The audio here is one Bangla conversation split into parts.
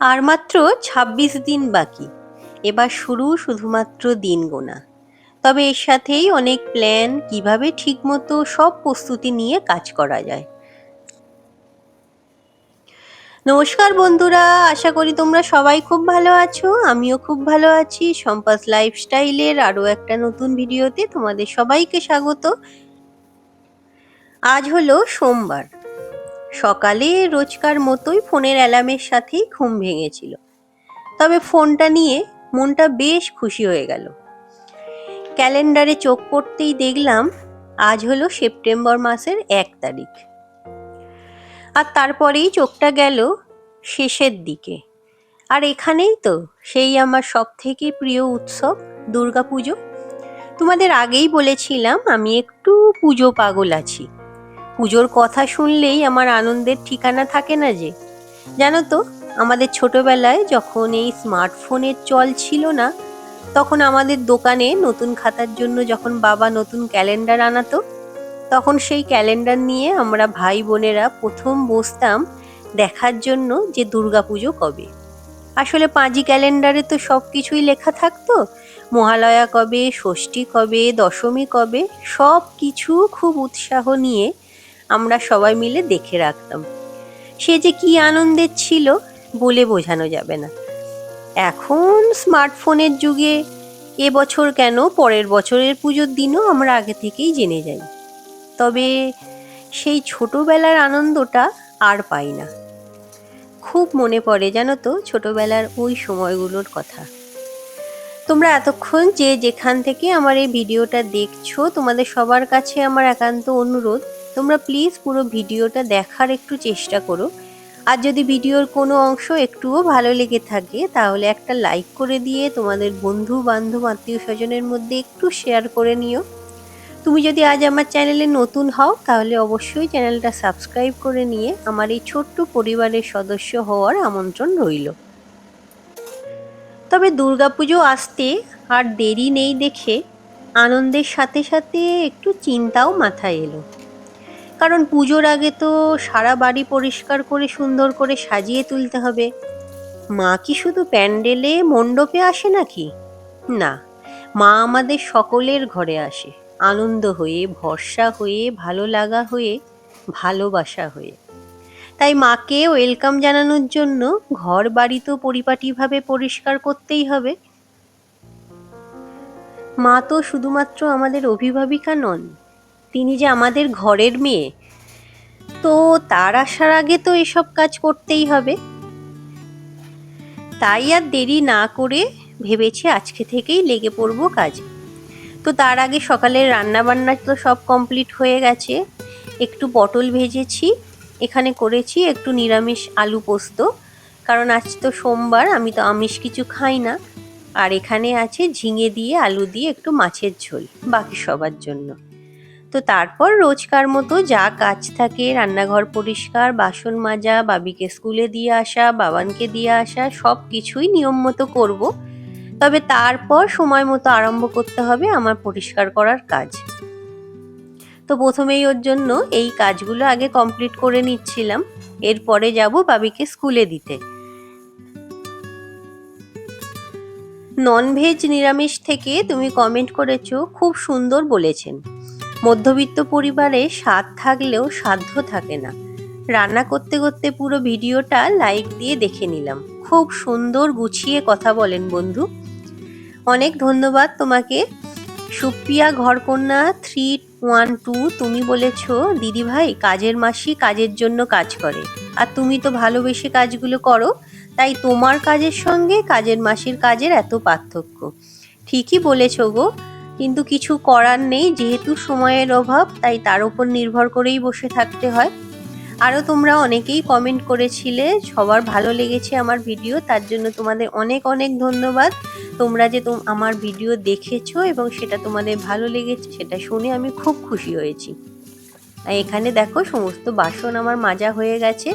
আর মাত্র ছাব্বিশ দিন বাকি। এবার শুরু শুধুমাত্র দিন গোনা। তবে এর সাথেই অনেক প্ল্যান কীভাবে ঠিকমতো সব প্রস্তুতি নিয়ে কাজ করা যায়। নমস্কার বন্ধুরা, আশা করি তোমরা সবাই খুব ভালো আছো, আমিও খুব ভালো আছি। সম্পাস লাইফস্টাইলের আরও একটা নতুন ভিডিওতে তোমাদের সবাইকে স্বাগত। আজ হলো সোমবার। সকালে রোজকার মতোই ফোনের অ্যালার্মের সাথেই ঘুম ভেঙেছিল। তবে ফোনটা নিয়ে মনটা বেশ খুশি হয়ে গেল। ক্যালেন্ডারে চোখ পড়তেই দেখলাম, আজ হলো সেপ্টেম্বর মাসের এক তারিখ। আর তারপরেই চোখটা গেল শেষের দিকে। আর এখানেই তো সেই আমার সব থেকে প্রিয় উৎসব, দুর্গাপুজো। তোমাদের আগেই বলেছিলাম, আমি একটু পুজো পাগল আছি। পুজোর কথা শুনলেই আমার আনন্দের ঠিকানা থাকে না যে। জানো তো, আমাদের ছোটবেলায় যখন এই স্মার্টফোনের চল ছিল না, তখন আমাদের দোকানে নতুন খাতার জন্য যখন বাবা নতুন ক্যালেন্ডার আনাতো, তখন সেই ক্যালেন্ডার নিয়ে আমরা ভাই বোনেরা প্রথম বসতাম দেখার জন্য যে দুর্গাপুজো কবে। আসলে পাঁজি ক্যালেন্ডারে তো সব কিছুই লেখা থাকতো। মহালয়া কবে, ষষ্ঠী কবে, দশমী কবে, সব কিছু খুব উৎসাহ নিয়ে আমরা সবাই মিলে দেখে রাখতাম। সে যে কি আনন্দের ছিল বলে বোঝানো যাবে না। এখন স্মার্টফোনের যুগে এবছর কেন পরের বছরের পুজোর দিনও আমরা আগে থেকেই জেনে যাই। তবে সেই ছোটবেলার আনন্দটা আর পাই না। খুব মনে পড়ে জানো তো ছোটবেলার ওই সময়গুলোর কথা। তোমরা এতক্ষণ যে যেখান থেকে আমার এই ভিডিওটা দেখছ, তোমাদের সবার কাছে আমার একান্ত অনুরোধ তোমরা প্লিজ পুরো ভিডিওটা দেখার একটু চেষ্টা করো। আর যদি ভিডিওর কোনো অংশ একটুও ভালো লেগে থাকে, তাহলে একটা লাইক করে দিয়ে তোমাদের বন্ধু বান্ধব আত্মীয় স্বজনের মধ্যে একটু শেয়ার করে নিও। তুমি যদি আজ আমার চ্যানেলে নতুন হও, তাহলে অবশ্যই চ্যানেলটা সাবস্ক্রাইব করে নিয়ে আমার এই ছোট্ট পরিবারের সদস্য হওয়ার আমন্ত্রণ রইল। তবে দুর্গাপুজো আসতে আর দেরি নেই দেখে আনন্দের সাথে সাথে একটু চিন্তাও মাথায় এলো। কারণ পুজোর আগে তো সারা বাড়ি পরিষ্কার করে সুন্দর করে সাজিয়ে তুলতে হবে। মা কি শুধু প্যান্ডেলে মণ্ডপে আসে নাকি? না, মা আমাদের সকলের ঘরে আসে। আনন্দ হয়ে, ভরসা হয়ে, ভালো লাগা হয়ে, ভালোবাসা হয়ে। তাই মাকে ওয়েলকাম জানানোর জন্য ঘর বাড়ি তো পরিপাটিভাবে পরিষ্কার করতেই হবে। মা তো শুধুমাত্র আমাদের অভিভাবিকা নন তিনি যে আমাদের ঘরের মেয়ে, তো তার আসার আগে তো এসব কাজ করতেই হবে। তাই আর দেরি না করে ভেবেছি আজকে থেকেই লেগে পড়ব কাজে। তো তার আগে সকালের রান্না বান্না তো সব কমপ্লিট হয়ে গেছে। একটু পটল ভেজেছি, এখানে করেছি একটু নিরামিষ আলু পোস্ত। কারণ আজ তো সোমবার, আমি তো আমিষ কিছু খাই না। আর এখানে আছে ঝিঙে দিয়ে, আলু দিয়ে একটু মাছের ঝোল, বাকি সবার জন্য। তো তারপর রোজকার মতো যা কাজ থাকে, রান্নাঘর পরিষ্কার, বাসন মাজা, বাবিকে স্কুলে দিয়ে আসা, বাবানকে দিয়ে আসা সব কিছুই নিয়ম মতো করব। তবে তারপর সময় মতো আরম্ভ করতে হবে আমার পরিষ্কার করার কাজ। তো প্রথমেই ওর জন্য এই কাজগুলো আগে কমপ্লিট করে নিচ্ছিলাম। এরপরে যাব বাবিকে স্কুলে দিতে। ননভেজ নিরামিষ থেকে তুমি কমেন্ট করেছ, খুব সুন্দর বলেছেন। মধ্যবিত্ত পরিবারে স্বাদ থাকলেও সাধ্য থাকে না। রান্না করতে করতে পুরো ভিডিওটা লাইক দিয়ে দেখে নিলাম। খুব সুন্দর গুছিয়ে কথা বলেন বন্ধু। অনেক ধন্যবাদ তোমাকে। সুপ্রিয়া ঘরকন্যা থ্রি ওয়ান টু, তুমি বলেছ, দিদি ভাই, কাজের মাসি কাজের জন্য কাজ করে। আর তুমি তো ভালোবেসে কাজগুলো করো, তাই তোমার কাজের সঙ্গে কাজের মাসির কাজের এত পার্থক্য। ঠিকই বলেছ গো। কিন্তু কিছু করার নেই, যেহেতু সময়ের অভাব, তাই তার উপর নির্ভর করেই বসে থাকতে হয়। আরও তোমরা অনেকেই কমেন্ট করেছিলে, সবার ভালো লেগেছে আমার ভিডিও তার জন্য তোমাদের অনেক অনেক ধন্যবাদ। তোমরা যে আমার ভিডিও দেখেছ এবং সেটা তোমাদের ভালো লেগেছে, সেটা শুনে আমি খুব খুশি হয়েছি। এখানে দেখো, সমস্ত বাসন আমার মাজা হয়ে গেছে।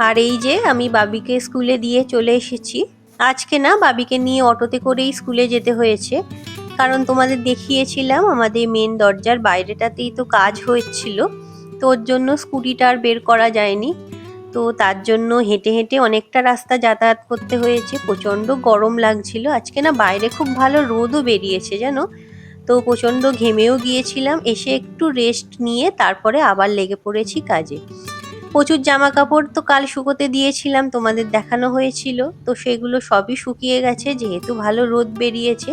আর এই যে আমি বাবিকে স্কুলে দিয়ে চলে এসেছি। আজকে না বাবিকে নিয়ে অটোতে করেই স্কুলে যেতে হয়েছে। কারণ তোমাদের দেখিয়েছিলাম, আমাদের মেন দরজার বাইরেটাতেই তো কাজ হয়েছিল। তো ওর জন্য স্কুটিটা আর বের করা যায়নি। তো তার জন্য হেঁটে হেঁটে অনেকটা রাস্তা যাতায়াত করতে হয়েছে। প্রচণ্ড গরম লাগছিল। আজকে না বাইরে খুব ভালো রোদও বেরিয়েছে, জানো? তো প্রচণ্ড ঘেমেও গিয়েছিলাম। এসে একটু রেস্ট নিয়ে তারপরে আবার লেগে পড়েছি কাজে। প্রচুর জামা কাপড় তো কাল শুকোতে দিয়েছিলাম, তোমাদের দেখানো হয়েছিল। তো সেগুলো সবই শুকিয়ে গেছে, যেহেতু ভালো রোদ বেরিয়েছে,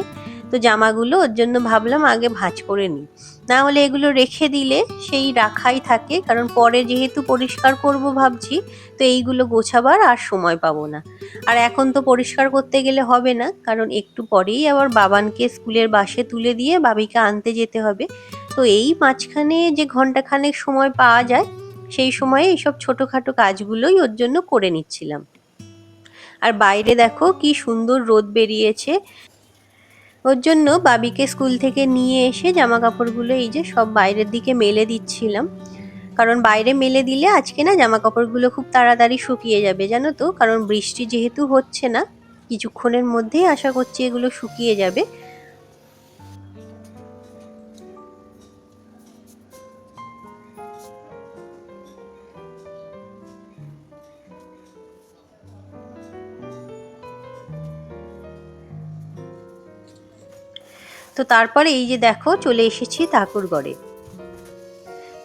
তো জামাগুলো ওর জন্য ভাবলাম আগে ভাঁজ করে নিই। না হলে এগুলো রেখে দিলে সেই রাখাই থাকে, কারণ পরে যেহেতু পরিষ্কার করব ভাবছি, তো এইগুলো গোছাবার আর সময় পাবো না। আর এখন তো পরিষ্কার করতে গেলে হবে না, কারণ একটু পরেই আবার বাবানকে স্কুলের বাসে তুলে দিয়ে বাবিকে আনতে যেতে হবে। তো এই মাঝখানে যে ঘন্টাখানেক সময় পাওয়া যায় সেই সময়ে এইসব ছোটোখাটো কাজগুলোই ওর জন্য করে নিচ্ছিলাম। আর বাইরে দেখো কি সুন্দর রোদ বেরিয়েছে। ওর জন্য বাবিকে স্কুল থেকে নিয়ে এসে জামা কাপড়গুলো এই যে সব বাইরের দিকে মেলে দিচ্ছিলাম। কারণ বাইরে মেলে দিলে আজকে না জামা কাপড়গুলো খুব তাড়াতাড়ি শুকিয়ে যাবে, জানো তো? কারণ বৃষ্টি যেহেতু হচ্ছে না, কিছুক্ষণের মধ্যেই আশা করছি এগুলো শুকিয়ে যাবে। তো তারপরে এই যে দেখো, চলে এসেছি ঠাকুরগড়ে।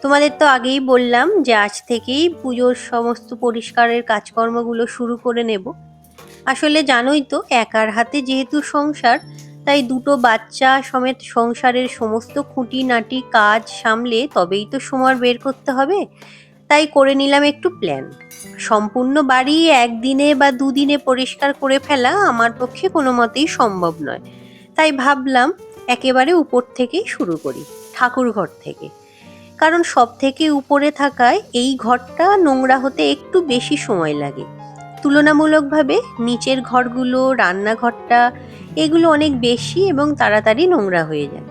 তোমাদের তো আগেই বললাম যে আজ থেকেই পুজোর সমস্ত পরিষ্কারের কাজকর্মগুলো শুরু করে নেব। আসলে জানোই তো, একার হাতে যেহেতু সংসার, তাই দুটো বাচ্চা সমেত সংসারের সমস্ত খুঁটিনাটি কাজ সামলে তবেই তো সময় বের করতে হবে। তাই করে নিলাম একটু প্ল্যান সম্পূর্ণ বাড়ি একদিনে বা দুদিনে পরিষ্কার করে ফেলা আমার পক্ষে কোনো মতেই সম্ভব নয়। তাই ভাবলাম একেবারে উপর থেকেই শুরু করি ঠাকুর ঘর থেকে। কারণ সব থেকে উপরে থাকায় এই ঘরটা নোংরা হতে একটু বেশি সময় লাগে। তুলনামূলকভাবে নিচের ঘরগুলো, রান্নাঘরটা, এগুলো অনেক বেশি এবং তাড়াতাড়ি নোংরা হয়ে যায়।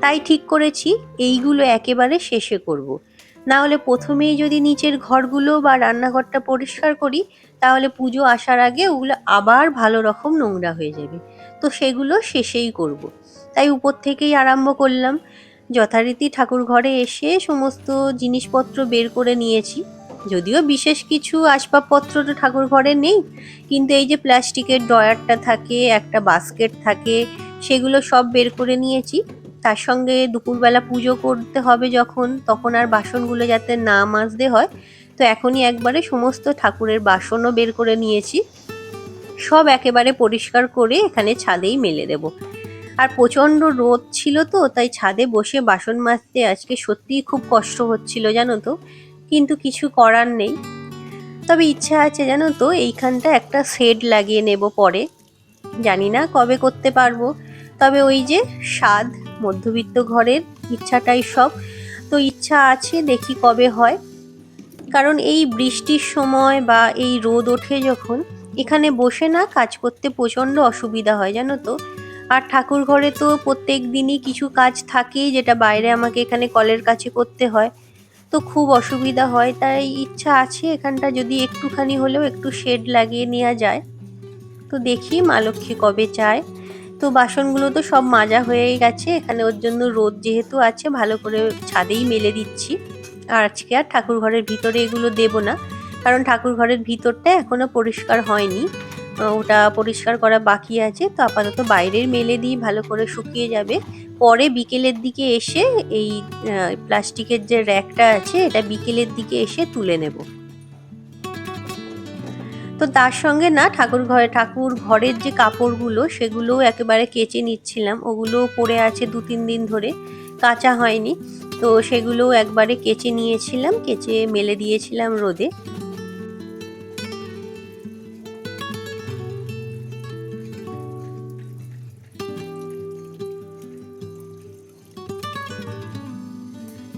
তাই ঠিক করেছি, এইগুলো একেবারে শেষে করব। না হলে প্রথমেই যদি নিচের ঘরগুলো বা রান্নাঘরটা পরিষ্কার করি, তাহলে পুজো আসার আগে ওগুলো আবার ভালো রকম নোংরা হয়ে যাবে। তো সেগুলো শেষেই করব। তাই উপর থেকেই আরম্ভ করলাম। যথারীতি ঠাকুর ঘরে এসে সমস্ত জিনিসপত্র বের করে নিয়েছি। যদিও বিশেষ কিছু আসবাবপত্র তো ঠাকুর ঘরে নেই, কিন্তু এই যে প্লাস্টিকের ড্রয়ারটা থাকে, একটা বাস্কেট থাকে, সেগুলো সব বের করে নিয়েছি। তার সঙ্গে দুপুরবেলা পুজো করতে হবে যখন, তখন আর বাসনগুলো যাতে না মাজতে হয়। তো এখনই একবারে সমস্ত ঠাকুরের বাসনও বের করে নিয়েছি। সব একেবারে পরিষ্কার করে এখানে ছাদেই মেলে দেবো। আর প্রচণ্ড রোদ ছিল তো, তাই ছাদে বসে বাসন মাজতে আজকে সত্যিই খুব কষ্ট হচ্ছিল জানো তো, কিন্তু কিছু করার নেই। তবে ইচ্ছা আছে জানো তো, এইখানটা একটা শেড লাগিয়ে নেব পরে। জানি না কবে করতে পারব, তবে ওই যে স্বাদ মধ্যবিত্ত ঘরের ইচ্ছাটাই সব। তো ইচ্ছা আছে দেখি কবে হয়। কারণ এই বৃষ্টির সময় বা এই রোদ ওঠে যখন এখানে বসে না কাজ করতে প্রচণ্ড অসুবিধা হয়, জানো তো। আর ঠাকুর ঘরে তো প্রত্যেক দিনই কিছু কাজ থাকেই, যেটা বাইরে আমাকে এখানে কলের কাছে করতে হয়। তো খুব অসুবিধা হয়, তাই ইচ্ছা আছে এখানটা যদি একটুখানি হলেও একটু শেড লাগিয়ে নেওয়া যায়। তো দেখি মা লক্ষ্মী কবে চায়। তো বাসনগুলো তো সব মাজা হয়ে গেছে, এখানে ওর জন্য রোদ যেহেতু আছে, ভালো করে ছাদেই মেলে দিচ্ছি। আর আজকে আর ঠাকুর ঘরের ভিতরে এগুলো দেব না। কারণ ঠাকুর ঘরের ভিতরটা এখনও পরিষ্কার হয়নি। ওটা পরিষ্কার করা বাকি আছে। তো আপাতত বাইরের মেলে দিয়ে ভালো করে শুকিয়ে যাবে। পরে বিকেলের দিকে এসে এই প্লাস্টিকের যে র্যাকটা আছে, এটা বিকেলের দিকে এসে তুলে নেব। তো তার সঙ্গে না ঠাকুর ঘরে ঠাকুর ঘরের যে কাপড়গুলো, সেগুলোও একেবারে কেচে নিচ্ছিলাম। ওগুলো পরে আছে দু, তিন দিন ধরে। কাঁচা হয়নি। তো সেগুলোও একবারে কেচে নিয়েছিলাম। কেচে মেলে দিয়েছিলাম রোদে।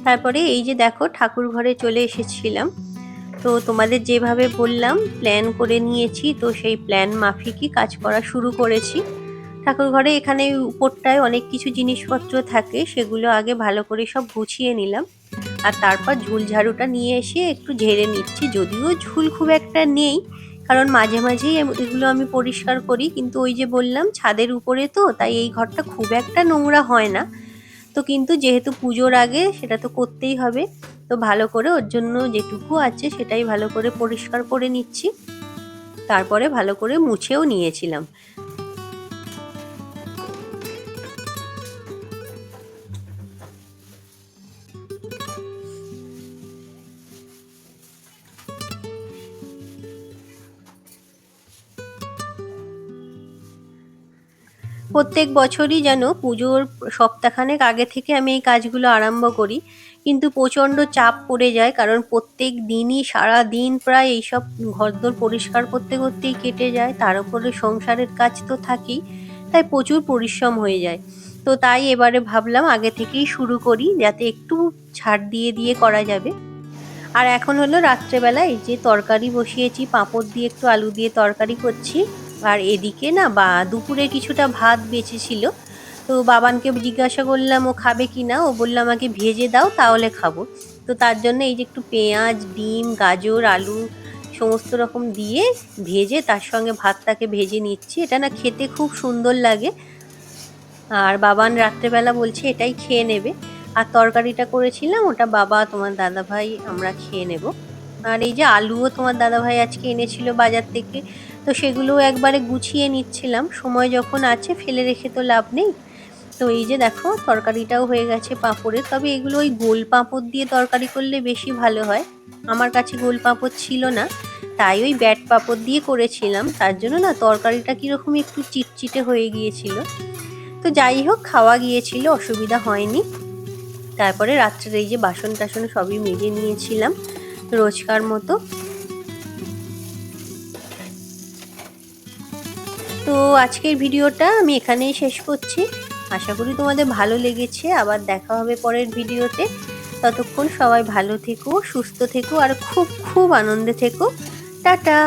তারপরে এই যে দেখো ঠাকুর ঘরে চলে এসেছিলাম। তো তোমাদের যেভাবে বললাম প্ল্যান করে নিয়েছি, তো সেই প্ল্যান মাফিকই কাজ করা শুরু করেছি। ঠাকুর ঘরে এখানে উপরটায় অনেক কিছু জিনিসপত্র থাকে, সেগুলো আগে ভালো করে সব গুছিয়ে নিলাম। আর তারপর ঝুল ঝাড়ুটা নিয়ে এসে একটু ঝেড়ে নিচ্ছি, যদিও ঝুল খুব একটা নেই, কারণ মাঝে মাঝেই এগুলো আমি পরিষ্কার করি। কিন্তু ওই যে বললাম, ছাদের উপরে তো, তাই এই ঘরটা খুব একটা নোংরা হয় না। তো কিন্তু যেহেতু পুজোর আগে সেটা তো করতেই হবে, তো ভালো করে ওর জন্য যেটুকু আছে সেটাই ভালো করে পরিষ্কার করে নিচ্ছি। তারপরে ভালো করে মুছেও নিয়েছিলাম। প্রত্যেক বছরই যেন পুজোর সপ্তাহখানেক আগে থেকে আমি এই কাজগুলো আরম্ভ করি। কিন্তু প্রচণ্ড চাপ পড়ে যায়, কারণ প্রত্যেক দিনই সারা দিন প্রায় এইসব ঘরদোর পরিষ্কার করতে করতেই কেটে যায়, তার উপরে সংসারের কাজ তো থাকেই, তাই প্রচুর পরিশ্রম হয়ে যায়। তো তাই এবারে ভাবলাম আগে থেকেই শুরু করি, যাতে একটু ছাড় দিয়ে দিয়ে করা যাবে। আর এখন হলো রাত্রেবেলা এই যে তরকারি বসিয়েছি, পাঁপড় দিয়ে একটু আলু দিয়ে তরকারি করছি। আর এদিকে না বা দুপুরে কিছুটা ভাত বেঁচেছিল। তো বাবানকে জিজ্ঞাসা করলাম, ও খাবে কি না? ও বলল, আমাকে ভেজে দাও, তাহলে খাব। তো তার জন্য এই যে একটু পেঁয়াজ, ডিম, গাজর, আলু সমস্ত রকম দিয়ে ভেজে তার সঙ্গে ভাতটাকে ভেজে নিচ্ছি। এটা না খেতে খুব সুন্দর লাগে। আর বাবান রাত্রেবেলা বলছে, এটাই খেয়ে নেবে। আর তরকারিটা করেছিলাম, ওটা বাবা, তোমার দাদা ভাই আমরা খেয়ে নেব। আর এই যে আলুও তোমার দাদা ভাই আজকে এনেছিল বাজার থেকে তো সেগুলোও একবারে গুছিয়ে নিচ্ছিলাম। সময় যখন আছে, ফেলে রেখে তো লাভ নেই। তো এই যে দেখো, তরকারিটাও হয়ে গেছে পাঁপড়ের। তবে এগুলো ওই গোল পাঁপড় দিয়ে তরকারি করলে বেশি ভালো হয়। আমার কাছে গোল পাঁপড় ছিল না, তাই ওই ব্যাট পাঁপড় দিয়ে করেছিলাম। তার জন্য না, তরকারিটা কীরকম একটু চিটচিটে হয়ে গিয়েছিল। তো যাই হোক, খাওয়া গিয়েছিল, অসুবিধা হয়নি। তারপরে রাত্রের এই যে বাসন টাসন সবই মেজে নিয়েছিলাম, রোজকার মতো। তো আজকের ভিডিওটা আমি এখানেই শেষ করছি। আশা করি তোমাদের ভালো লেগেছে। আবার দেখা হবে পরের ভিডিওতে। ততক্ষণ সবাই ভালো থেকো, সুস্থ থেকো, আর খুব খুব আনন্দে থেকো। টাটা!